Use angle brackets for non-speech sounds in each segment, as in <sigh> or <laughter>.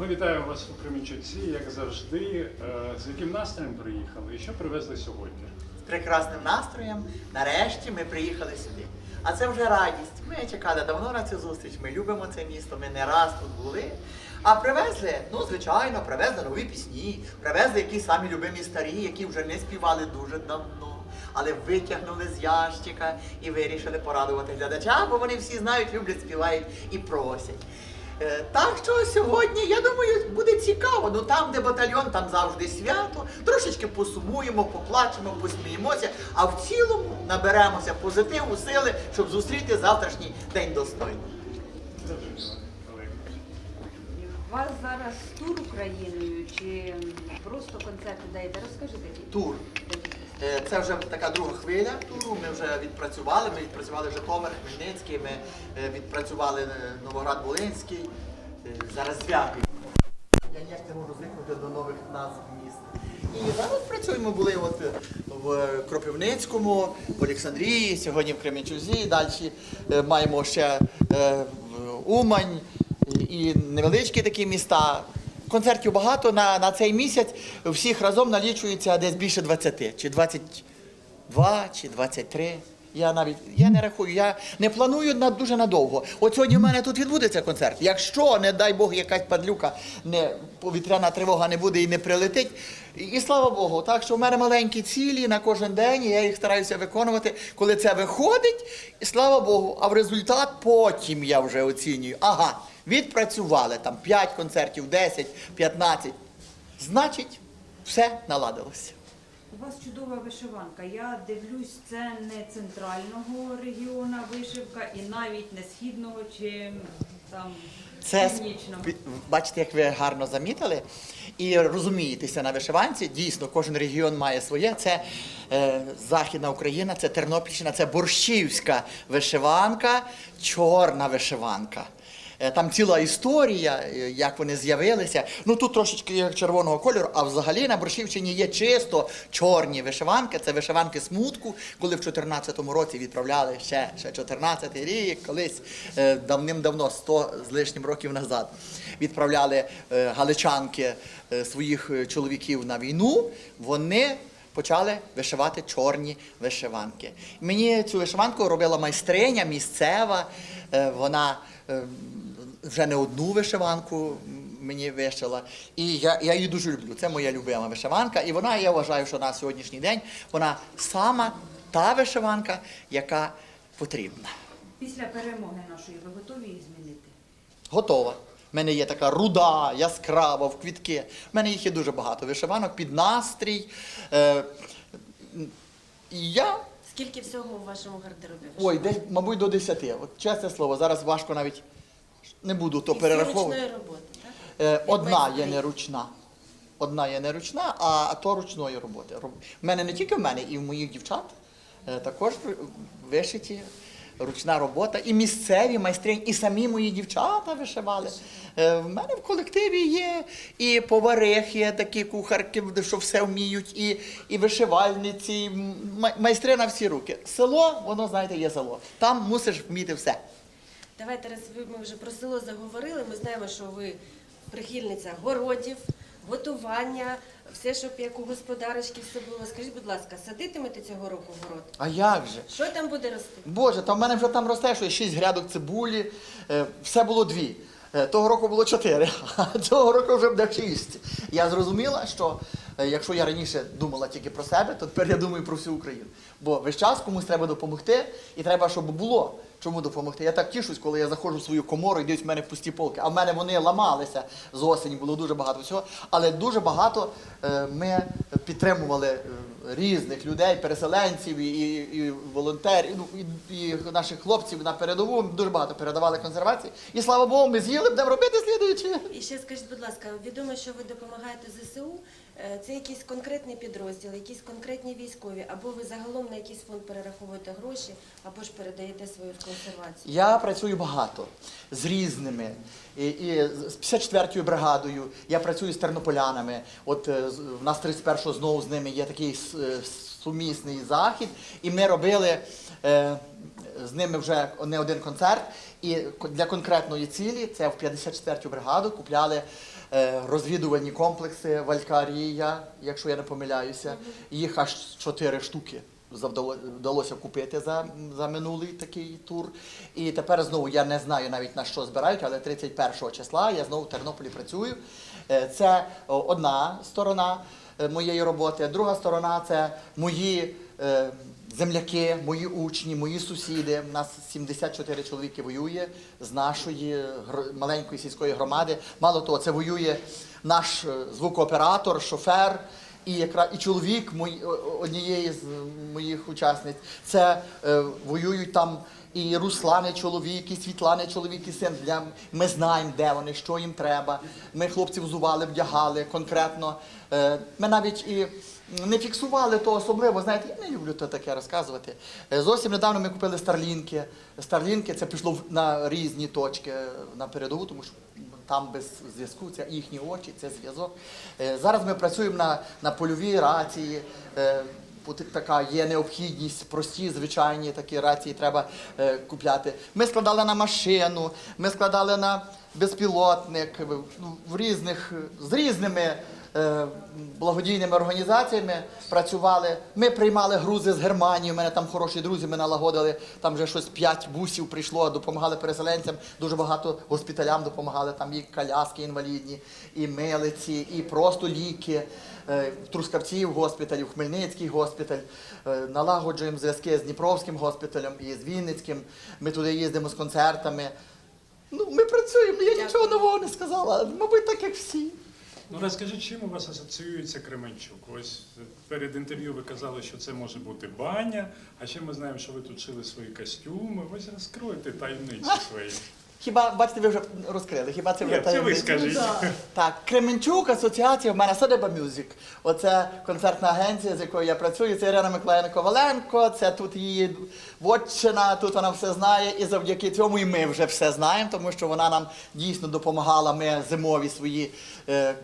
Ми вітаємо вас у Кременчуці, як завжди. Е, З яким настроєм приїхали і що привезли сьогодні? з прекрасним настроєм. Нарешті ми приїхали сюди. А це вже радість. Ми чекали давно на цю зустріч. Ми любимо це місто. Ми не раз тут були. А привезли, ну звичайно, привезли нові пісні, привезли якісь самі любимі старі, які вже не співали дуже давно. Але витягнули з ящика і вирішили порадувати глядача, бо вони всі знають, люблять, співають і просять. Е, Так що сьогодні, я думаю, буде цікаво. Ну там, де батальйон, там завжди свято. Трошечки посумуємо, поплачемо, посміємося, а в цілому наберемося позитиву, сили, щоб зустріти завтрашній день достойно. У вас зараз тур Україною чи просто концерти даєте? Розкажіть які? Тур. Е, Це вже така друга хвиля туру. Ми вже відпрацювали. Ми відпрацювали Житомир, Хмельницький, ми е, відпрацювали е, Новоград-Волинський, е, зараз Звягель. Я ніяк не можу звикнути до нових назв міст. І зараз працюємо були от в Кропивницькому, в Олександрії, сьогодні в Кременчузі. Далі маємо ще Умань і невеличкі такі міста. Концертів багато на, на цей місяць. Всіх разом налічується десь більше 20, чи 22, чи 23. Я навіть я не рахую, я не планую на дуже надовго. От сьогодні в мене тут відбудеться концерт. Якщо, не дай Бог, якась падлюка, не повітряна тривога не буде і не прилетить. І, і слава Богу, так що в мене маленькі цілі на кожен день, і я їх стараюся виконувати. Коли це виходить, і слава Богу, а в результат потім я вже оцінюю. Ага, відпрацювали там 5 концертів, 10, 15. Значить, все наладилося. У вас чудова вишиванка. Я дивлюсь, це не центрального регіону вишивка і навіть не східного чи там Це північного. бачите, як ви гарно замітили і розумієтеся на вишиванці. Дійсно, кожен регіон має своє. Це е, Західна Україна, це Тернопільщина, це борщівська вишиванка, чорна вишиванка. Е, Там ціла історія, е, як вони з'явилися. Ну тут трошечки червоного кольору, а взагалі на Борщівщині є чисто чорні вишиванки. Це вишиванки смутку, коли в 14-му році відправляли ще, ще 14-й рік, колись е, давним-давно, 100 з лишнім років назад, відправляли галичанки своїх чоловіків на війну. Вони почали вишивати чорні вишиванки. Мені цю вишиванку робила майстриня місцева. Вона вже не одну вишиванку мені вишила. І я, я її дуже люблю. Це моя любима вишиванка. І вона, я вважаю, що на сьогоднішній день вона сама та вишиванка, яка потрібна. Після перемоги нашої ви готові їх змінити? Готова. У мене є така руда, яскрава, в квітки. У мене їх є дуже багато. Вишиванок під настрій. Е, і я Скільки всього у вашому гардеробі? Ой, десь, мабуть, до 10. От чесне слово, зараз важко навіть не буду то перераховувати. роботи, так? Е, одна є майстри. неручна. Одна є неручна, а то ручної роботи. Роб- В мене не тільки в мене, і в моїх дівчат е, також вишиті. Ручна робота, і місцеві майстрині, і самі мої дівчата вишивали. Е, В мене в колективі є і поварихи, є такі кухарки, що все вміють, і, і вишивальниці, і майстри на всі руки. Село, воно, знаєте, є село. Там мусиш вміти все. Давайте раз ви ми вже про село заговорили. Ми знаємо, що ви прихильниця городів, готування, все, щоб як у господарочки все було. Скажіть, будь ласка, садитимете цього року город? А як же? Що там буде рости? Боже, та в мене вже там росте, що є шість грядок цибулі, е, все було дві. Е, Того року було чотири, <laughs> а цього року вже буде шість. Я зрозуміла, що е, якщо я раніше думала тільки про себе, то тепер я думаю про всю Україну. Бо весь час комусь треба допомогти, і треба, щоб було чому допомогти. Я так тішусь, коли я заходжу в свою комору і дивлюсь, в мене пусті полки. А в мене вони ламалися з осені, було дуже багато всього. Але дуже багато е, ми підтримували е, різних людей, переселенців і, і, волонтерів, ну, і, і наших хлопців на передову. Дуже багато передавали консервації. І слава Богу, ми з'їли, будемо робити слідуючи. І ще скажіть, будь ласка, відомо, що ви допомагаєте ЗСУ. Е, Це якийсь конкретний підрозділ, якісь конкретні військові, або ви загалом на якийсь фонд перераховуєте гроші, або ж передаєте свою консервацію. Я працюю багато з різними. І, і з 54-ю бригадою я працюю з тернополянами. От е, в нас 31-го знову з ними є такий сумісний захід, і ми робили е, з ними вже не один концерт. І для конкретної цілі це в 54-ю бригаду купляли е, розвідувальні комплекси Валькарія, якщо я не помиляюся. Їх аж чотири штуки вдалося купити за, за минулий такий тур. І тепер знову я не знаю навіть на що збирають, але 31 числа я знову в Тернополі працюю. Е, Це одна сторона е, моєї роботи, друга сторона це мої. е, Земляки, мої учні, мої сусіди. У нас 74 чоловіки воює з нашої маленької сільської громади. Мало того, це воює наш е, звукооператор, шофер і якраз і чоловік мої, однієї з моїх учасниць. Це е, воюють там і Руслани чоловік, і Світлани чоловік, і син. Для, ми знаємо, де вони, що їм треба. Ми хлопців взували, вдягали конкретно. Е, ми навіть і не фіксували то особливо. Знаєте, я не люблю то таке розказувати. Е, Зовсім недавно ми купили старлінки. Старлінки це пішло на різні точки е, на передову, тому що там без зв'язку це їхні очі, це зв'язок. Зараз ми працюємо на, на польовій рації. Така є необхідність, прості, звичайні такі рації треба е, купляти. Ми складали на машину, ми складали на безпілотник в, в різних з різними е, благодійними організаціями працювали. Ми приймали грузи з Германії. У мене там хороші друзі. Ми налагодили там вже щось п'ять бусів прийшло, допомагали переселенцям. Дуже багато госпіталям допомагали. Там і коляски інвалідні, і милиці, і просто ліки. Е, В Трускавці в госпіталі, в Хмельницький госпіталь. Е, Налагоджуємо зв'язки з Дніпровським госпіталем і з Вінницьким. Ми туди їздимо з концертами. Ну, ми працюємо, я нічого нового не сказала. Мабуть, так як всі. Ну розкажіть, чим у вас асоціюється Кременчук? Ось перед інтерв'ю ви казали, що це може бути баня, а ще ми знаємо, що ви тут шили свої костюми. Ось розкройте таємниці свої. Хіба бачите, ви вже розкрили? Хіба це вже Ні, це ви таємниця? скажіть. Так, Кременчук, асоціація, в мене Садиба Мюзик. Оце концертна агенція, з якою я працюю. Це Ірина Миколаївна Коваленко, це тут її вотчина, тут вона все знає. І завдяки цьому і ми вже все знаємо, тому що вона нам дійсно допомагала. Ми зимові свої е,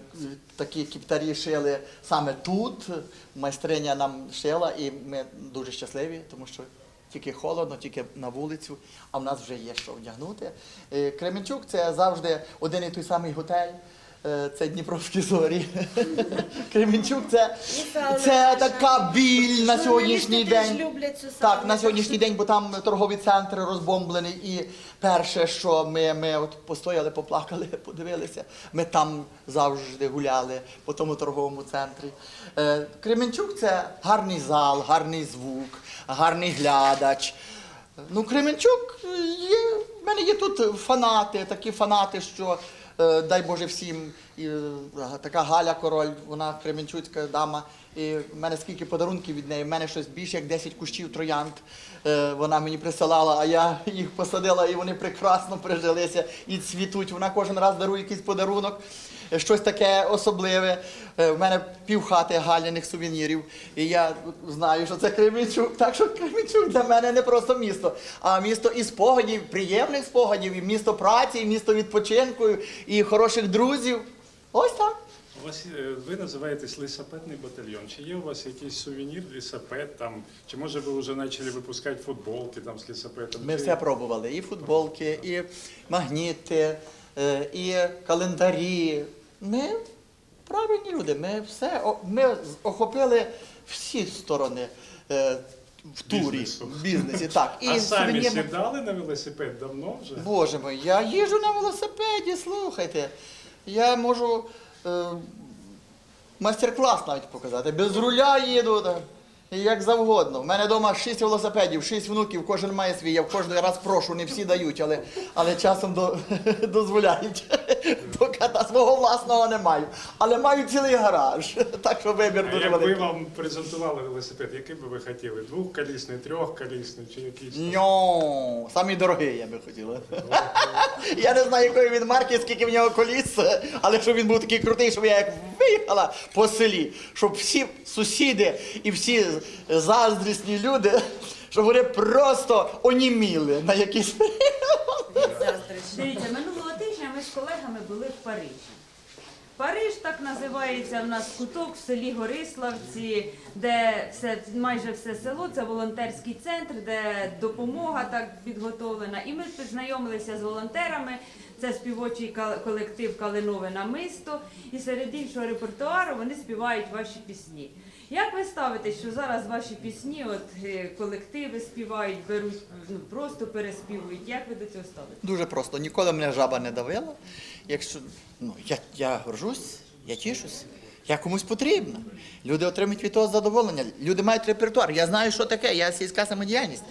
такі кіптарі шили саме тут. Майстриня нам шила, і ми дуже щасливі, тому що тільки холодно, тільки на вулицю, а в нас вже є що вдягнути. Е, Кременчук це завжди один і той самий готель. Е, Це Дніпровські зорі. <laughs> Кременчук це, це така біль на сьогоднішній день. Так, на сьогоднішній день, бо там торгові центри розбомблені. І перше, що ми, ми от постояли, поплакали, <laughs> подивилися, ми там завжди гуляли по тому торговому центрі. Е, Кременчук це гарний зал, гарний звук, гарний глядач. Ну, Кременчук е, є. В мене є тут фанати, такі фанати, що. е, Дай Боже всім, і, е, така Галя Король, вона кременчуцька дама. І в мене скільки подарунків від неї. В мене щось більше як 10 кущів троянд. Вона мені присилала, а я їх посадила, і вони прекрасно прижилися і цвітуть. Вона кожен раз дарує якийсь подарунок, щось таке особливе. Е, В мене півхати галяних сувенірів. І я знаю, що це Кременчук. Так що Кременчук для мене не просто місто, а місто і спогадів, приємних спогадів, і місто праці, і місто відпочинку, і хороших друзів. Ось так. У вас е, ви називаєтесь лісапетний батальйон. Чи є у вас якийсь сувенір лісапет там? Чи може ви вже почали випускати футболки там з лісапетом? Ми Чи- все пробували. І футболки, і магніти, е, і календарі. Ми правильні люди. Ми все ми охопили всі сторони е, в турі, в бізнесі. Так. а самі сувенірно- сідали на велосипед давно вже? Боже мой, я їжджу на велосипеді, слухайте. Я можу е, майстер-клас навіть показати. Без руля їду. Так. І Як завгодно. У мене вдома шість велосипедів, шість внуків, кожен має свій. Я в кожен раз прошу, не всі дають, але, але часом до, <laughs> дозволяють. Поки та свого власного не маю. Але маю цілий гараж. <laughs> Так що вибір А дуже якби великий. вам презентували велосипед, який би ви хотіли? Двохколісний, трьохколісний чи якийсь? Ньо, самий дорогий я би хотіла. <laughs> Я не знаю, якої він марки, скільки в нього коліс, але щоб він був такий крутий, щоб я як виїхала по селі, щоб всі сусіди і всі заздрісні люди, щоб вони просто оніміли на якийсь Дивіться, минулого тижня ми з колегами були в Парижі. Париж так називається. У нас куток в селі Гориславці, де все майже все село. Це волонтерський центр, де допомога так підготовлена. І ми познайомилися з волонтерами. Це співочий колектив Калинове намисто. І серед іншого репертуару вони співають ваші пісні. Як ви ставитесь, що зараз ваші пісні, от е, колективи співають, беруть, ну просто переспівують? Як ви до цього ставитесь? Дуже просто. Ніколи мене жаба не давила. Якщо ну, я, я горжусь, я тішусь. Я комусь потрібна. Люди отримують від того задоволення. Люди мають репертуар. Я знаю, що таке. Я сільська самодіяльність.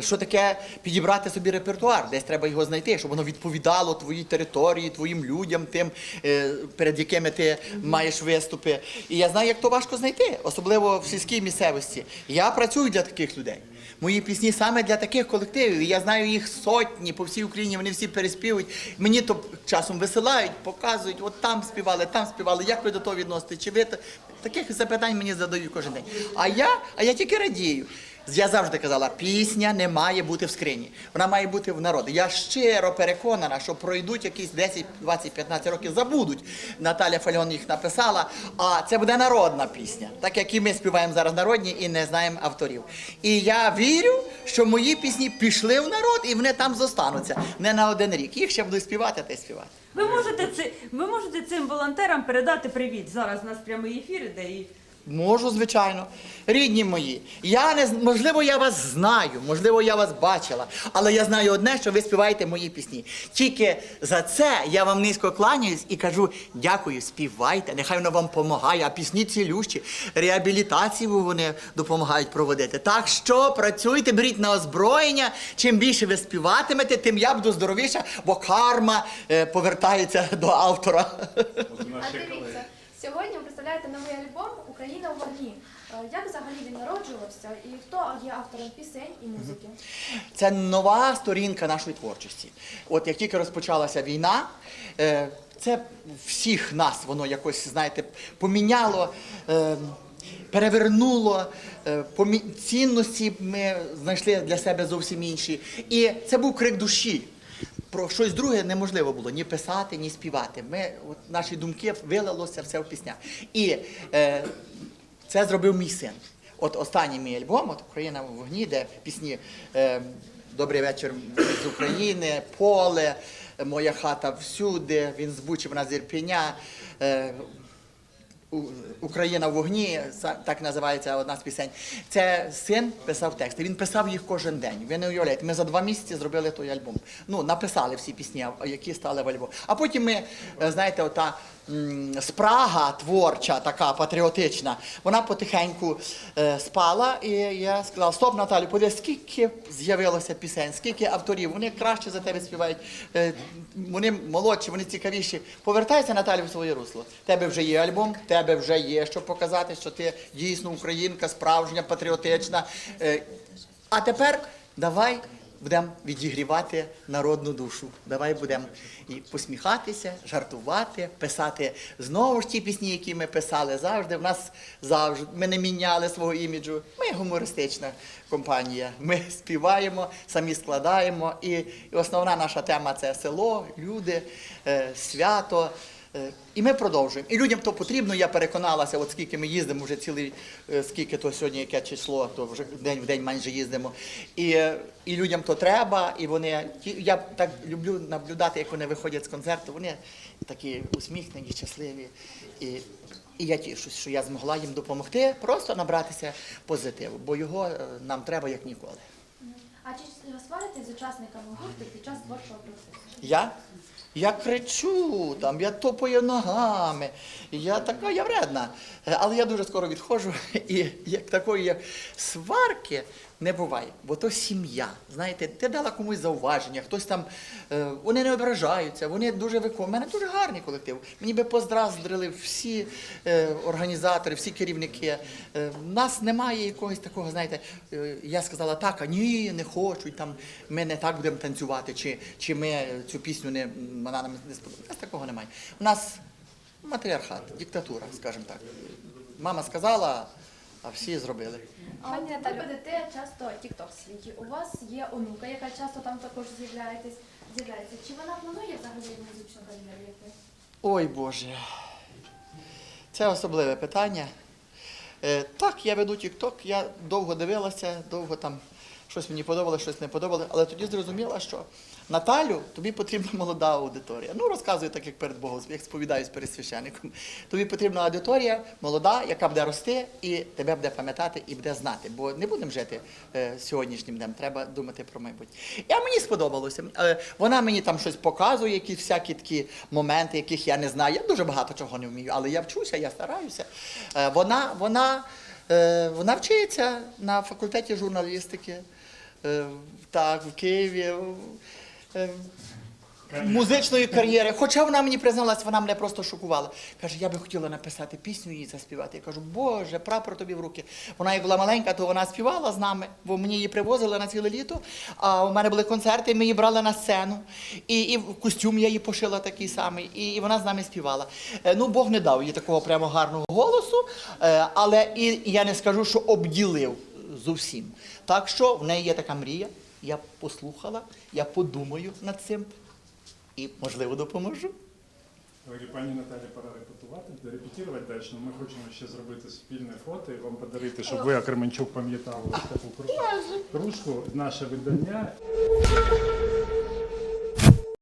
Що таке підібрати собі репертуар? Десь треба його знайти, щоб воно відповідало твоїй території, твоїм людям, тим, е, перед якими ти маєш виступи. І я знаю, як то важко знайти, особливо в сільській місцевості. Я працюю для таких людей. Мої пісні саме для таких колективів. Я знаю їх сотні по всій Україні. Вони всі переспівують. Мені то часом висилають, показують, от там співали, там співали. Як ви до того відносите? Чи ви та- таких запитань мені задають кожен день? А я, а я тільки радію. Я завжди казала, пісня не має бути в скрині. Вона має бути в народі. Я щиро переконана, що пройдуть якісь 10, 20, 15 років, забудуть. Наталя Фальон їх написала, а це буде народна пісня, так як і ми співаємо зараз народні і не знаємо авторів. І я вірю, що мої пісні пішли в народ і вони там зостануться не на один рік. Їх ще будуть співати та й співати. Ви можете це, ви можете цим волонтерам передати привіт. Зараз у прямий ефір іде і Можу, звичайно. Рідні мої, я не з- можливо, я вас знаю, можливо, я вас бачила, але я знаю одне, що ви співаєте мої пісні. Тільки за це я вам низько кланяюсь і кажу дякую, співайте, нехай воно вам допомагає, а пісні цілющі, реабілітацію вони допомагають проводити. Так що працюйте, беріть на озброєння. Чим більше ви співатимете, тим я буду здоровіша, бо карма е, повертається до автора. А дивіться, сьогодні ви представляєте новий альбом Україна у вогні. Е, Як взагалі він народжувався і хто є автором пісень і музики? Це нова сторінка нашої творчості. От як тільки розпочалася війна, е, це всіх нас воно якось, знаєте, поміняло, е, перевернуло. Цінності ми знайшли для себе зовсім інші. І це був крик душі. Про щось друге неможливо було ні писати, ні співати. Ми, от, наші думки вилилося все в піснях. І е, це зробив мій син. От останній мій альбом, от Україна в вогні, де пісні е, Добрий вечір з України, поле, моя хата всюди, він збучив на вона. Е, Україна в вогні, так називається одна з пісень. Це син писав тексти. Він писав їх кожен день. Ви не уявляєте, ми за два місяці зробили той альбом. Ну, написали всі пісні, які стали в альбом. А потім ми, е, знаєте, ота спрага творча, така патріотична, вона потихеньку е, спала. І я сказав: стоп, Наталю, подивись, скільки з'явилося пісень, скільки авторів, вони краще за тебе співають, е, вони молодші, вони цікавіші. Повертайся, Наталю, в своє русло. Тебе вже є альбом, тебе вже є що показати, що ти дійсно українка, справжня, патріотична. Е, А тепер давай будемо відігрівати народну душу. Давай будемо посміхатися, жартувати, писати знову ж ті пісні, які ми писали завжди. В нас завжди ми не міняли свого іміджу. Ми гумористична компанія. Ми співаємо, самі складаємо. І, і основна наша тема це село, люди, е, свято. Е, І ми продовжуємо. І людям то потрібно, я переконалася, от скільки ми їздимо, вже цілий, е, скільки то сьогодні, яке число, то вже день в день майже їздимо. І, е, і людям то треба, і вони. Я так люблю наблюдати, як вони виходять з концерту. Вони такі усміхнені, щасливі. І, і я тішусь, що я змогла їм допомогти, просто набратися позитиву, бо його нам треба як ніколи. А чи сваритесь з учасниками гурту під час творчого процесу? Я? Я кричу, там, я топаю ногами. Я така, я вредна. Але я дуже скоро відходжу, <laughs> і як такої сварки не буває, бо то сім'я. Знаєте, ти дала комусь зауваження, хтось там, е, вони не ображаються, вони дуже виконують. У мене дуже гарний колектив. Мені би поздраздрили всі е, організатори, всі керівники. Е, в нас немає якогось такого, знаєте, е, я сказала так, а ні, не хочу, і там ми не так будемо танцювати, чи, чи ми цю пісню не вона нам не сподобається. У нас такого немає. У нас матріархат, диктатура, скажімо так. Мама сказала, а всі зробили. А от ви ведете часто тікток світі. У вас є онука, яка часто там також з'являєтесь. З'являється. Чи вона планує взагалі музичну кар'єру? якусь? Ой Боже, Це особливе питання. Е, так, я веду TikTok, я довго дивилася, довго там щось мені подобалося, щось не подобалося, але тоді зрозуміла, що Наталю, тобі потрібна молода аудиторія. Ну, розказую так, як перед Богом, як сповідаюсь перед священником. Тобі потрібна аудиторія молода, яка буде рости і тебе буде пам'ятати і буде знати. Бо не будемо жити е, сьогоднішнім днем, треба думати про майбутнє. А мені сподобалося. Е, вона мені там щось показує, якісь всякі такі моменти, яких я не знаю. Я дуже багато чого не вмію, але я вчуся, я стараюся. Е, вона, вона, е, вона вчиться на факультеті журналістики. Е, так, в Києві. Е, Музичної кар'єри, хоча вона мені призналась, вона мене просто шокувала. Каже, я би хотіла написати пісню і заспівати. Я кажу, Боже, прапор тобі в руки. Вона як була маленька, то вона співала з нами, бо мені її привозили на ціле літо. А у мене були концерти, ми її брали на сцену. І, і костюм я їй пошила такий самий, і, і вона з нами співала. Е, Ну, Бог не дав їй такого прямо гарного голосу, е, але і, і я не скажу, що обділив зовсім. Так що в неї є така мрія. Я послухала, я подумаю над цим і, можливо, допоможу. Говорю, пані Наталі, пора репетувати, репетувати далі. Ми хочемо ще зробити спільне фото і вам подарити, щоб ви, Акременчук Кременчук, пам'ятали таку кружку. Кружку, наше видання.